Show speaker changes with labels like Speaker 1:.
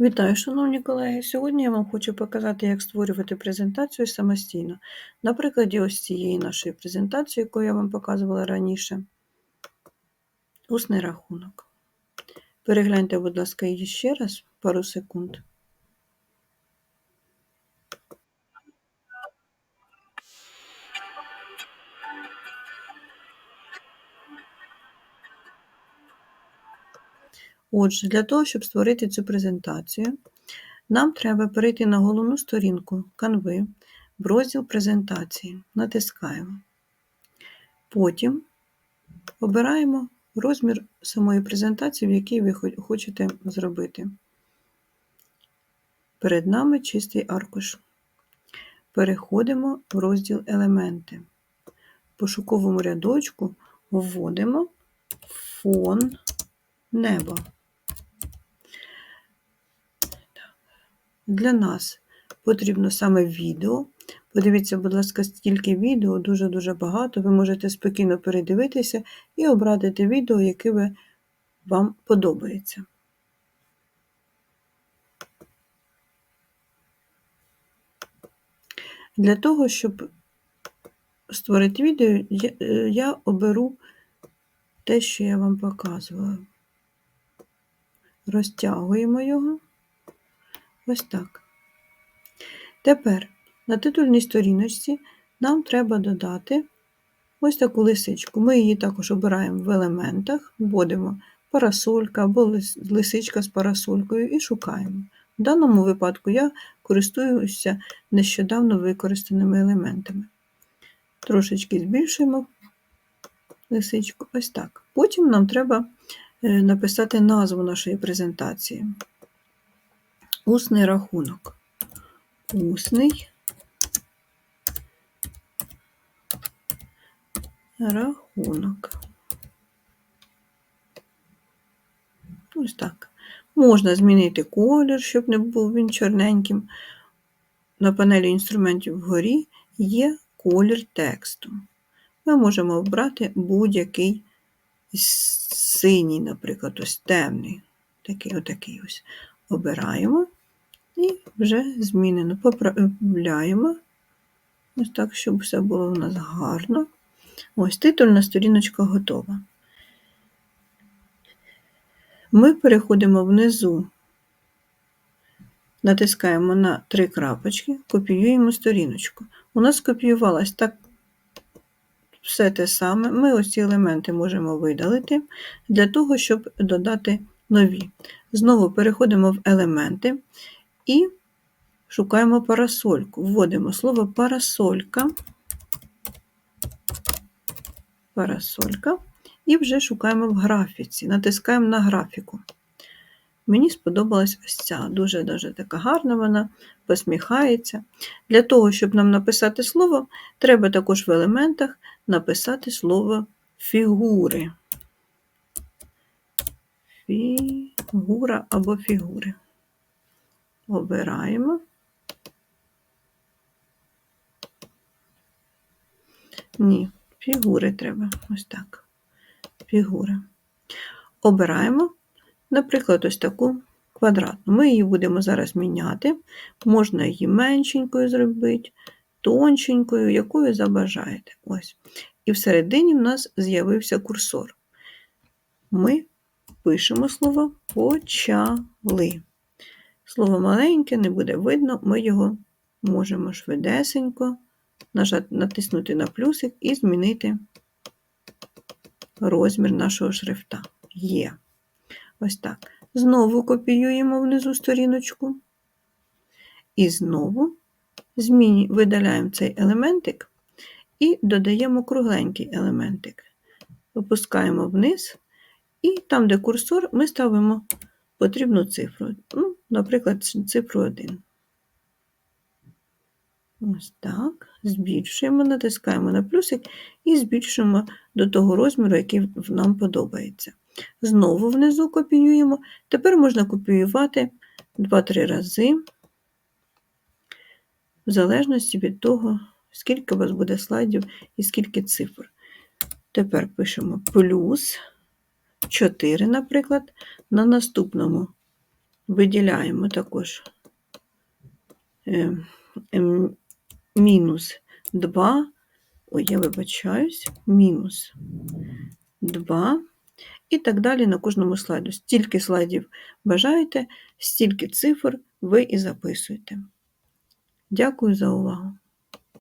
Speaker 1: Вітаю, шановні колеги! Сьогодні я вам хочу показати, як створювати презентацію самостійно. На прикладі ось цієї нашої презентації, яку я вам показувала раніше, усний рахунок. Перегляньте, будь ласка, її ще раз, пару секунд. Отже, для того, щоб створити цю презентацію, нам треба перейти на головну сторінку канви в розділ презентації. Натискаємо. Потім обираємо розмір самої презентації, в якій ви хочете зробити. Перед нами чистий аркуш. Переходимо в розділ Елементи. В пошуковому рядочку вводимо фон неба. Для нас потрібно саме відео. Подивіться, будь ласка, стільки відео, дуже-дуже багато. Ви можете спокійно передивитися і обрати те відео, яке ви, вам подобається. Для того, щоб створити відео, я е, оберу те, що я вам показувала. Розтягуємо його. Ось так. Тепер на титульній сторіночці нам треба додати ось таку лисичку. Ми її також обираємо в елементах, вводимо парасолька або лисичка з парасолькою і шукаємо. В даному випадку я користуюся нещодавно використаними елементами. Трошечки збільшуємо лисичку, ось так. Потім нам треба е, написати назву нашої презентації. Усний рахунок. Усний рахунок. Ось так. Можна змінити колір, щоб не був він чорненьким. На панелі інструментів вгорі є колір тексту. Ми можемо обрати будь-який синій, наприклад, ось темний. Такий отакий ось. Обираємо і вже змінено. Поправляємо. Ось так, щоб все було у нас гарно. Ось титульна сторіночка готова. Ми переходимо внизу, натискаємо на три крапочки, копіюємо сторіночку. У нас копіювалась так все те саме. Ми ось ці елементи можемо видалити для того, щоб додати нові. Знову переходимо в елементи і шукаємо парасольку. Вводимо слово парасолька, парасолька, і вже шукаємо в графіці, натискаємо на графіку. Мені сподобалась ось ця, дуже-дуже така гарна вона, посміхається. Для того, щоб нам написати слово, треба також в елементах написати слово фігури. Фігура або фігури обираємо. Ні, фігури треба. Ось так. Фігури. Обираємо, наприклад, ось таку квадратну. Ми її будемо зараз міняти. Можна її меншенькою зробити, тонченькою, якою забажаєте. Ось. І всередині в нас з'явився курсор. Ми пишемо слово почали. Слово маленьке не буде видно, ми його можемо швидесенько натиснути на плюсик і змінити розмір нашого шрифта. Є. Ось так. Знову копіюємо внизу сторіночку. І знову видаляємо цей елементик і додаємо кругленький елементик. Опускаємо вниз, і там, де курсор, ми ставимо потрібну цифру. Ну, Наприклад, цифру 1. Ось так. Збільшуємо, натискаємо на плюсик і збільшуємо до того розміру, який нам подобається. Знову внизу копіюємо. Тепер можна копіювати 2-3 рази, в залежності від того, скільки у вас буде слайдів і скільки цифр. Тепер пишемо плюс 4, наприклад, на наступному виділяємо також е, ем, мінус 2, ой, я вибачаюсь, мінус 2 і так далі на кожному слайду. Стільки слайдів бажаєте, стільки цифр ви і записуєте. Дякую за увагу!